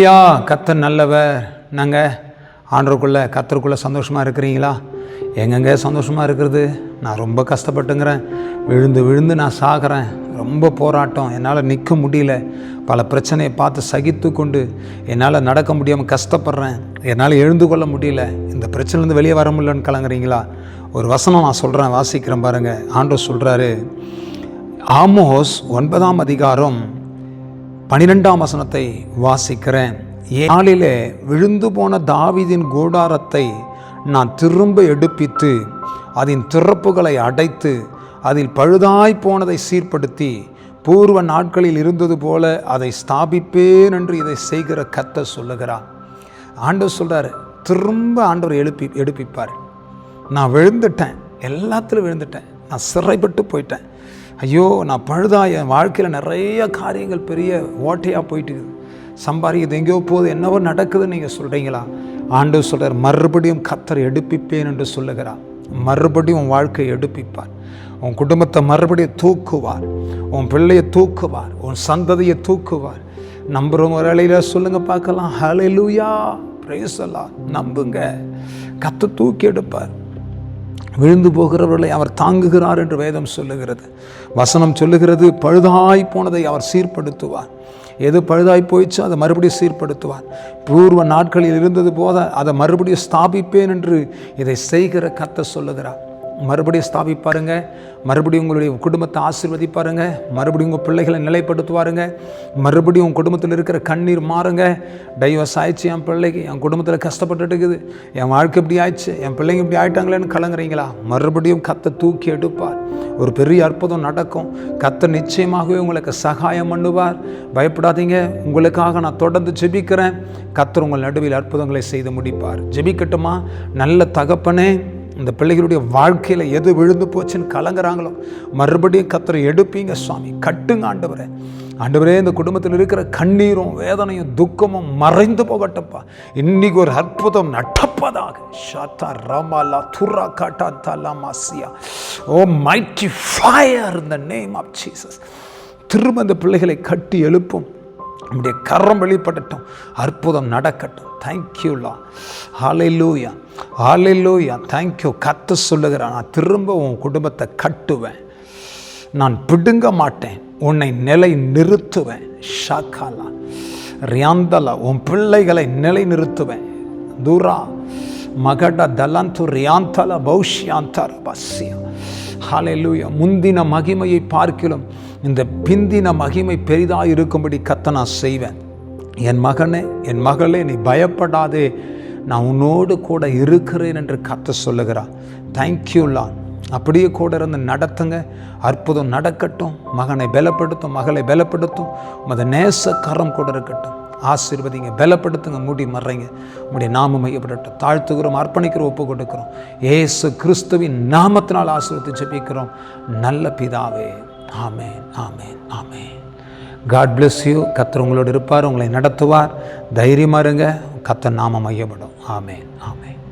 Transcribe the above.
ஐயா கத்தர் நல்லவர். நாங்கள் ஆண்டருக்குள்ளே கத்தருக்குள்ளே சந்தோஷமாக இருக்கிறீங்களா? எங்கெங்கே சந்தோஷமாக இருக்கிறது? நான் ரொம்ப கஷ்டப்பட்டுங்கிறேன். விழுந்து விழுந்து நான் சாகிறேன். ரொம்ப போராட்டம். என்னால் நிற்க முடியல. பல பிரச்சனையை பார்த்து சகித்து கொண்டு என்னால் நடக்க முடியாமல் கஷ்டப்படுறேன். என்னால் எழுந்து கொள்ள முடியல. இந்த பிரச்சனைலேருந்து வெளியே வர முடியலன்னு கலங்குறீங்களா? ஒரு வசனம் நான் சொல்கிறேன் வாசிக்கிறேன் பாருங்கள் ஆண்டோ சொல்கிறாரு ஆமோஸ் ஒன்பதாம் அதிகாரம் பனிரெண்டாம் வசனத்தை வாசிக்கிறேன். நாளிலே விழுந்து போன தாவிதின் கூடாரத்தை நான் திரும்ப எடுப்பித்து அதன் திறப்புகளை அடைத்து அதில் பழுதாய் போனதை சீர்படுத்தி பூர்வ நாட்களில் இருந்தது போல அதை ஸ்தாபிப்பேன் என்று இதை செய்கிற கத்த சொல்லுகிறார். ஆண்டவர் சொல்கிறார் திரும்ப ஆண்டவர் எழுப்பி எடுப்பிப்பார். நான் விழுந்துட்டேன் எல்லாத்துலையும் விழுந்துட்டேன். நான் சிறைப்பட்டு போயிட்டேன். ஐயோ நான் பழுதா என் வாழ்க்கையில் நிறைய காரியங்கள் பெரிய ஓட்டையாக போயிட்டு இருக்குது. சம்பாதிக்கிறது எங்கேயோ போகுது என்னவோ நடக்குதுன்னு நீங்கள் சொல்கிறீங்களா ஆண்டு சொல்கிறார் மறுபடியும் கத்தர் எடுப்பிப்பேன் என்று சொல்லுகிறார். மறுபடியும் உன் வாழ்க்கையை எடுப்பிப்பார். உன் குடும்பத்தை மறுபடியும் தூக்குவார். உன் பிள்ளையை தூக்குவார். உன் சந்ததியை தூக்குவார். நம்புகிறவங்க ஒரு வேலையில் சொல்லுங்கள் பார்க்கலாம். ஹலெலுயா பிரேசலா நம்புங்க. கத்து தூக்கி எடுப்பார். விழுந்து போகிறவர்களை அவர் தாங்குகிறார் என்று வேதம் சொல்லுகிறது. வசனம் சொல்லுகிறது பழுதாய் போனதை அவர் சீர்படுத்துவார். எது பழுதாய் போயிச்சோ அதை மறுபடியும் சீர்படுத்துவார். பூர்வ நாட்களில் இருந்தது போத அதை மறுபடியும் ஸ்தாபிப்பேன் என்று இதை செய்கிற கத்த சொல்லுகிறார். மறுபடியும் ஸ்தாபிப்பாருங்க. மறுபடியும் உங்களுடைய குடும்பத்தை ஆசீர்வதிப்பாருங்க. மறுபடியும் உங்கள் பிள்ளைகளை நிலைப்படுத்துவாருங்க. மறுபடியும் உங்கள் குடும்பத்தில் இருக்கிற கண்ணீர் மாறுங்க. டைவர்ஸ் ஆயிடுச்சு என் பிள்ளைக்கு. என் குடும்பத்தில் கஷ்டப்பட்டுட்டு இருக்குது. என் வாழ்க்கை இப்படி ஆயிடுச்சு. என் பிள்ளைங்க இப்படி ஆயிட்டாங்களேன்னு கலங்குறீங்களா? மறுபடியும் கத்தை தூக்கி எடுப்பார். ஒரு பெரிய அற்புதம் நடக்கும். கத்தை நிச்சயமாகவே உங்களுக்கு சகாயம் பண்ணுவார். பயப்படாதீங்க. உங்களுக்காக நான் தொடர்ந்து ஜெபிக்கிறேன். கத்தர் உங்கள் நடுவில் அற்புதங்களை செய்து முடிப்பார். ஜெபிக்கட்டுமா? நல்ல தகப்பனே இந்த பிள்ளைகளுடைய வாழ்க்கையில் எது விழுந்து போச்சுன்னு கலங்குறாங்களோ மறுபடியும் கத்தரை எடுப்பீங்க சுவாமி. கட்டுங்க ஆண்டவரே. ஆண்டவரே இந்த குடும்பத்தில் இருக்கிற கண்ணீரும் வேதனையும் துக்கமும் மறைந்து போகட்டப்பா. இன்னைக்கு ஒரு அற்புதம் நடப்பதாக. ஷாத்தா ராமாலா துரா காட்டா தலா மாசியா. ஓ மைட்டி ஃபயர் இந்த நேம் ஆஃப் ஜீசஸ் திரும்ப இந்த பிள்ளைகளை கட்டி எழுப்பும். நம்முடைய கரம் வெளிப்படட்டும் அற்புதம் நடக்கட்டும். தேங்க்யூலா ஹாலைலூயா ஹாலைலூயா தேங்க்யூ கத்து சொல்லுகிறான் நான் திரும்ப உன் குடும்பத்தை கட்டுவேன். நான் பிடுங்க மாட்டேன். உன்னை நிலை நிறுத்துவேன். ஷாக்காலா. ரியாந்தலா உன் பிள்ளைகளை நிலை நிறுத்துவேன். தூரா. மகட தலந்து ரியாந்தலா பௌஷ்யாந்தர பஸ்யா ஹalleluya. முந்தின மகிமையை பார்க்கிலும் இந்த பிந்தின மகிமை பெரிதாக இருக்கும்படி கத்த நான் செய்வேன். என் மகனே என் மகளே நீ பயப்படாதே. நான் உன்னோடு கூட இருக்கிறேன் என்று கத்த சொல்லுகிறார். லான் அப்படியே கூட இருந்து நடத்துங்க. அற்புதம் நடக்கட்டும். மகனை பலப்படுத்தும் மகளை பலப்படுத்தும். உமது நேச கரம் கூட இருக்கட்டும். ஆசீர்வதிங்க பலப்படுத்துங்க மூடி மறைங்க. உங்களுடைய நாமம் மையப்படட்டும். தாழ்த்துகிறோம் அர்ப்பணிக்கிறோம் ஒப்பு கொடுக்கிறோம் ஏசு கிறிஸ்துவின் நாமத்தினால் ஆசீர்வத்தை ஜெபிக்கிறோம். நல்ல பிதாவே. Amen amen amen. God bless you கத்தர் உங்களோடு இருப்பார் உங்களை நடத்துவார். தைரியமாக இருங்க. கத்தர் நாமம் மையப்படும். ஆமேன் ஆமேன்.